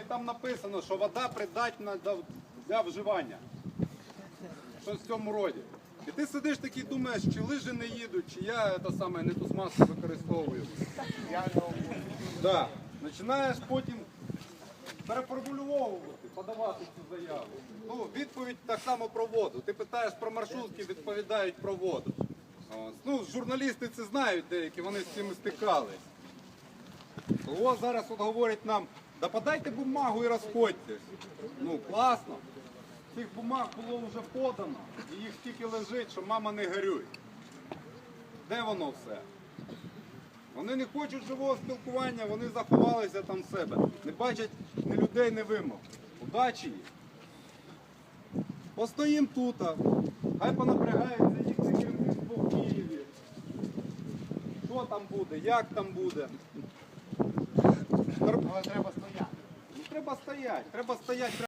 і там написано, що вода придатна для вживання. Щось в цьому роді. І ти сидиш такий думаєш, чи лижі не їдуть, чи я це саме не ту смазку використовую. Да. Починаєш потім переформульовувати, подавати цю заяву. Ну, відповідь так само про воду. Ти питаєш про маршрутки, відповідають про воду. Ось. Ну, журналісти це знають деякі, вони з цим стикались. О, зараз от говорять нам, да подайте бумагу і розходьтесь. Ну, класно. Цих бумаг було вже подано, і їх стільки лежить, що мама не горюй. Де воно все? Вони не хочуть живого спілкування, вони заховалися там себе. Не бачать ні людей, ні вимог. Удачі їм. Постоїм тут, хай понапрягається їхнє керівництво в Києві. Що там буде, як там буде. Але треба стояти. Ну, треба стояти, треба стояти.